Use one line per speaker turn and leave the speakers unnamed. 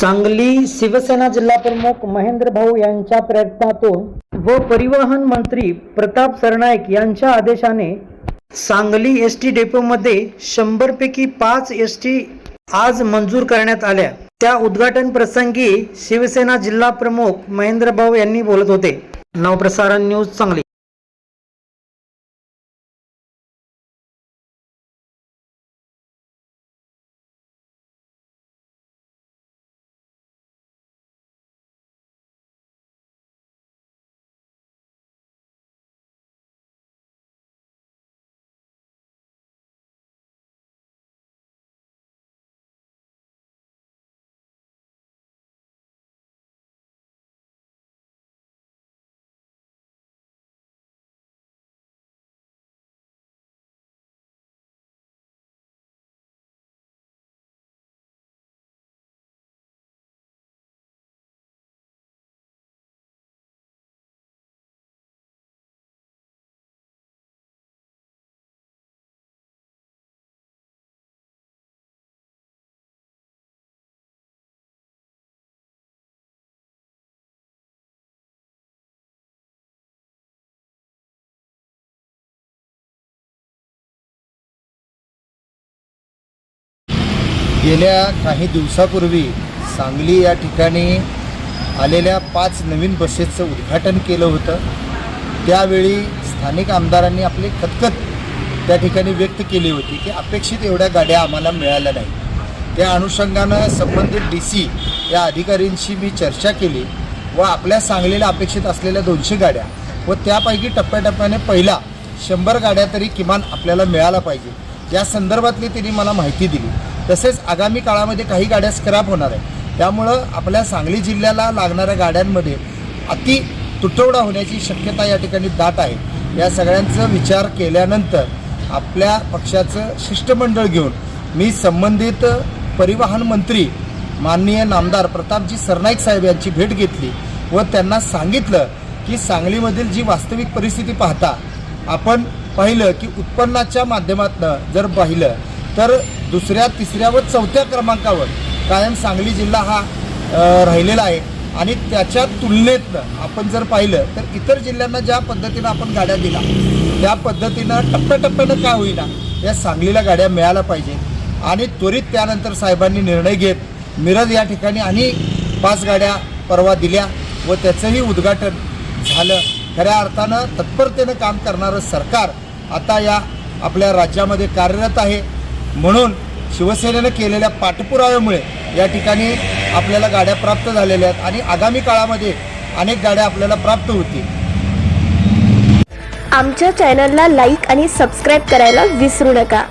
सांगली शिवसेना जिल्हाप्रमुख महेंद्र भाऊ यांच्या प्रयत्नातून व परिवहन मंत्री प्रताप सरनाईक यांच्या आदेशाने सांगली एस टी डेपोमध्ये शंभरपैकी पाच एस टी आज मंजूर करण्यात आल्या. त्या उद्घाटन प्रसंगी शिवसेना जिल्हा प्रमुख महेंद्र भाऊ यांनी बोलत होते. नवप्रसारण न्यूज सांगली.
गेल्या काही दिवसापूर्वी सांगली या ठिकाणी आलेल्या पाच नवीन बसेसचं उद्घाटन केलं होतं. त्यावेळी स्थानिक आमदारांनी आपली खतखत त्या ठिकाणी व्यक्त केली होती की अपेक्षित एवढ्या गाड्या आम्हाला मिळाल्या नाही त्या अनुषंगानं संबंधित डी सी या अधिकाऱ्यांशी मी चर्चा केली व आपल्या सांगलीला अपेक्षित असलेल्या दोनशे गाड्या व त्यापैकी टप्प्याटप्प्याने पहिला शंभर गाड्या तरी किमान आपल्याला मिळाला पाहिजे. या संदर्भातली त्यांनी मला माहिती दिली. तसेच आगामी काळामध्ये काही गाड्या स्क्रॅप होणार आहे त्यामुळं आपल्या सांगली जिल्ह्याला लागणाऱ्या गाड्यांमध्ये अति तुटवडा होण्याची शक्यता या ठिकाणी दाट आहे. या सगळ्यांचा विचार केल्यानंतर आपल्या पक्षाचं शिष्टमंडळ घेऊन मी संबंधित परिवहन मंत्री माननीय नामदार प्रतापजी सरनाईक साहेब यांची भेट घेतली व त्यांना सांगितलं की सांगलीमधील जी वास्तविक परिस्थिती पाहता आपण पाहिलं की उत्पन्नाच्या माध्यमातून जर पाहिलं तर दुसऱ्या तिसऱ्या व चौथ्या क्रमांकावर कायम सांगली जिल्हा हा राहिलेला आहे. आणि त्याच्या तुलनेतनं आपण जर पाहिलं तर इतर जिल्ह्यांना ज्या पद्धतीनं आपण गाड्या दिला त्या पद्धतीनं टप्प्याटप्प्यानं का होईना या सांगलीला गाड्या मिळाल्या पाहिजे आणि त्वरित त्यानंतर साहेबांनी निर्णय घेत मिरज या ठिकाणी आणि पाच गाड्या परवा दिल्या व त्याचंही उद्घाटन झालं. खऱ्या अर्थानं तत्परतेनं काम करणारं सरकार आता या आपल्या राज्यामध्ये कार्यरत आहे. म्हणून शिवसेनेनं केलेल्या पाठपुराव्यामुळे या ठिकाणी आपल्याला गाड्या प्राप्त झालेल्या आहेत आणि आगामी काळामध्ये अनेक गाड्या आपल्याला प्राप्त होतील.
आमच्या चॅनलला लाईक आणि सबस्क्राईब करायला विसरू नका.